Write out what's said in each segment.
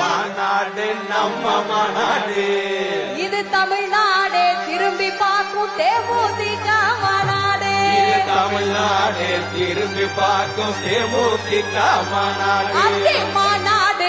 மாநாடு நம்ம மாநாடு. இது தமிழ்நாடு திரும்பி பார்க்கும் தேமுதிக மாநாடு தமிழ்நாடு திரும்பி பார்க்கும் தேமுதிக மாநாடு மாநாடு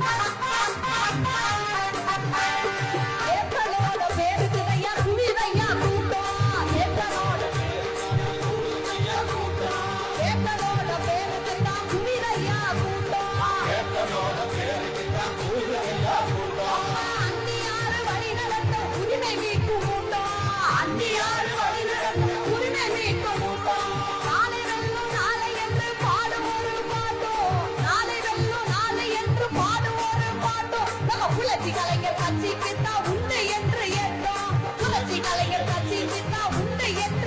Ha ha ha!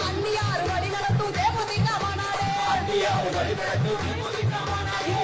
అన్ని ఆరు వడి నడతూ దేవు దిగా మానాడే అన్ని ఆరు వడి నడతూ దేవు దిగా మానాడే